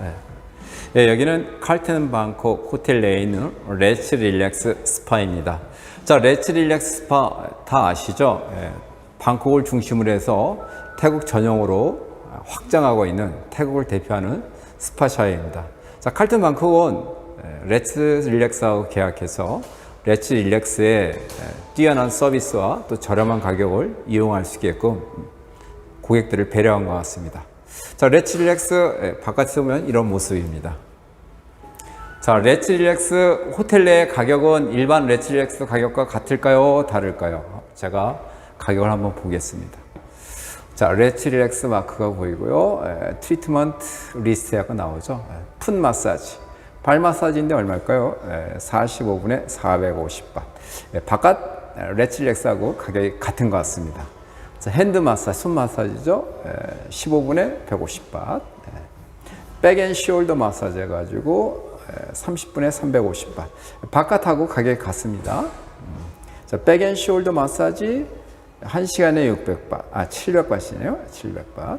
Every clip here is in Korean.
네. 예, 여기는 칼튼 방콕 호텔 내에 있는 레츠 릴렉스 스파입니다. 자, 레츠 릴렉스 스파 다 아시죠? 예, 방콕을 중심으로 해서 태국 전용으로 확장하고 있는 태국을 대표하는 스파샤입니다. 자, 칼튼 방콕은 예, 레츠 릴렉스하고 계약해서 레츠 릴렉스의 예, 뛰어난 서비스와 또 저렴한 가격을 이용할 수 있게끔 고객들을 배려한 것 같습니다. 자, 레츠 릴렉스 예, 바깥에서 보면 이런 모습입니다. 자, 레츠 릴렉스 호텔 내 가격은 일반 레츠 릴렉스 가격과 같을까요? 다를까요? 제가 가격을 한번 보겠습니다. 자, 레츠 릴렉스 마크가 보이고요. 에, 트리트먼트 리스트가 나오죠. 에, 풋 마사지. 발 마사지인데 얼마일까요? 에, 45분에 450바. 에, 바깥 에, 레츠 릴렉스하고 가격이 같은 것 같습니다. 자, 핸드 마사지, 손 마사지죠. 에, 15분에 150바. 백앤 숄더 마사지 해가지고 30분에 350바. 바깥하고 가격이 같습니다. 음. 자, 백앤 숄더 마사지 1시간에 600바, 아, 700바시네요. 700바.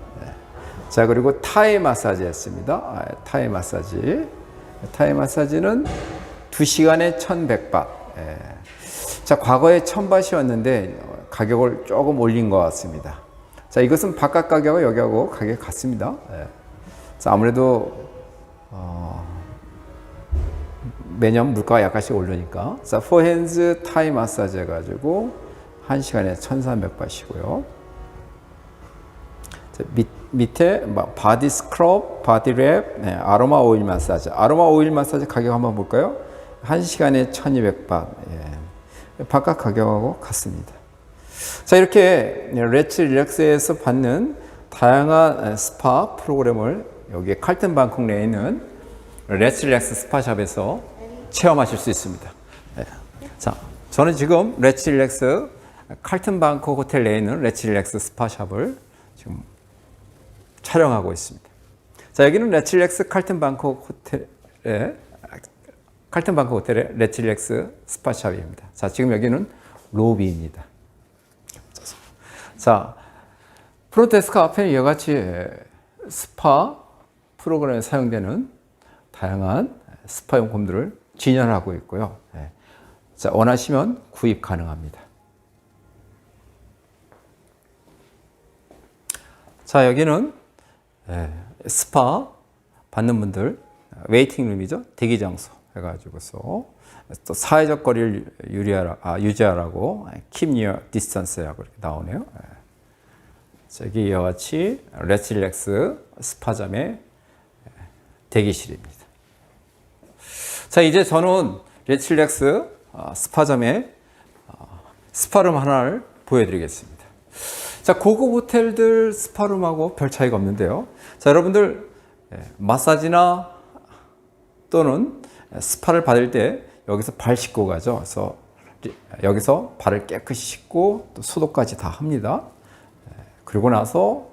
자, 그리고 타이 마사지 했습니다. 아, 타이 마사지. 타이 마사지는 2시간에 1100바. 예. 자, 과거에 1000바시였는데 가격을 조금 올린 것 같습니다. 자, 이것은 바깥 가격과 여기하고 가격이 같습니다. 예. 자, 아무래도 어, 매년 물가가 약간씩 오르니까 자, 포핸즈 타이 마사지 해가지고 1시간에 1,300바시고요. 자, 밑, 밑에 막 바디 스크럽, 바디 랩, 네, 아로마 오일 마사지. 아로마 오일 마사지 가격 한번 볼까요? 1시간에 1,200바. 예. 바깥 가격하고 같습니다. 자, 이렇게 레츠 릴렉스에서 받는 다양한 스파 프로그램을 여기 칼튼 방콕 내에 있는 레츠 릴렉스 스파샵에서 체험하실 수 있습니다. 네. 자, 저는 지금 레츠 릴렉스 칼튼 방콕 호텔 내에 있는 레츠 릴렉스 스파샵을 지금 촬영하고 있습니다. 자, 여기는 레츠 릴렉스 칼튼 방콕 호텔의 칼튼 방콕 호텔의 레츠 릴렉스 스파샵입니다. 자, 지금 여기는 로비입니다. 자, 프로데스크 앞에는 이와 같이 스파 프로그램에 사용되는 다양한 스파 용품들을 진열하고 있고요. 예. 자, 원하시면 구입 가능합니다. 자, 여기는 예, 스파 받는 분들 웨이팅 룸이죠. 대기 장소 해가지고서 또 사회적 거리를 유리하라, 아, 유지하라고 keep your distance라고 이렇게 나오네요. 예. 저기 이와 같이 레츠릴렉스 스파점의 대기실입니다. 자, 이제 저는 레츠릴렉스 어, 스파점의 어, 스파룸 하나를 보여드리겠습니다. 자, 고급 호텔들 스파룸하고 별 차이가 없는데요. 자, 여러분들 예, 마사지나 또는 스파를 받을 때 여기서 발 씻고 가죠. 그래서 여기서 발을 깨끗이 씻고 또 소독까지 다 합니다. 그리고 나서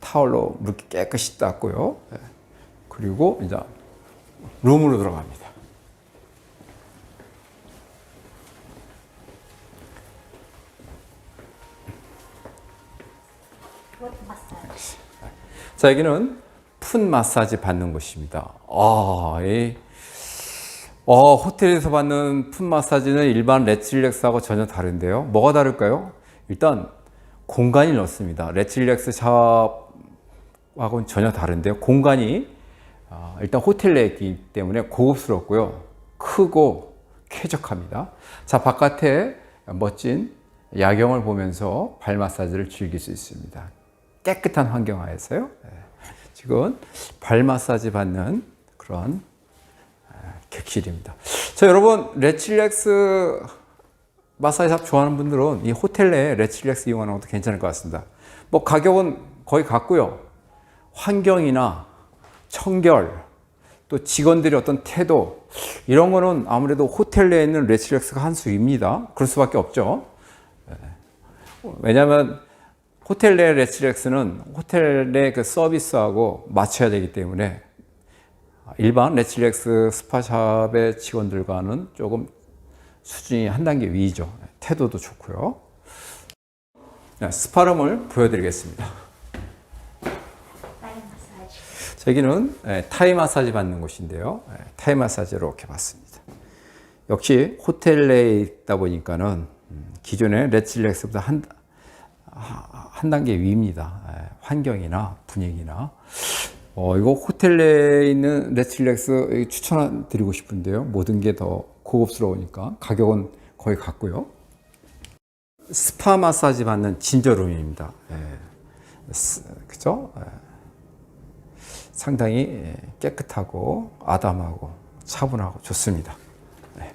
타월로 물기 깨끗이 닦고요. 예. 그리고 이제 룸으로 들어갑니다. 자, 여기는 푼 마사지 받는 곳입니다. 아, 이, 어, 호텔에서 받는 푼 마사지는 일반 레츠릴렉스하고 전혀 다른데요. 뭐가 다를까요? 일단 공간이 넓습니다. 레츠릴렉스 샵하고는 전혀 다른데요. 공간이 어, 일단 호텔 내에 있기 때문에 고급스럽고요. 크고 쾌적합니다. 자, 바깥에 멋진 야경을 보면서 발 마사지를 즐길 수 있습니다. 깨끗한 환경 하에서요. 네. 지금 발 마사지 받는 그런 객실입니다. 자, 여러분, 레츠릴렉스 마사지샵 좋아하는 분들은 이 호텔 내에 레츠릴렉스 이용하는 것도 괜찮을 것 같습니다. 뭐 가격은 거의 같고요. 환경이나 청결, 또 직원들의 어떤 태도 이런 거는 아무래도 호텔 내에 있는 레츠릴렉스가 한 수입니다. 그럴 수밖에 없죠. 왜냐하면 호텔 내 레츠릴렉스는 호텔 내 그 서비스하고 맞춰야 되기 때문에 일반 레츠릴렉스 스파샵의 직원들과는 조금 수준이 한 단계 위죠. 태도도 좋고요. 네, 스파룸을 보여드리겠습니다. 자, 여기는 예, 타이 마사지 받는 곳인데요. 예, 타이 마사지로 이렇게 받습니다. 역시 호텔 내에 있다 보니까는 음, 기존의 레츠릴렉스보다 한, 하- 한 단계 위입니다. 예, 환경이나 분위기나. 어, 이거 호텔 내에 있는 레츠릴렉스 추천드리고 싶은데요. 모든 게 더 고급스러우니까 가격은 거의 같고요. 스파 마사지 받는 진저룸입니다. 예. 스- 그죠? 예. 상당히 예, 깨끗하고 아담하고 차분하고 좋습니다. 네.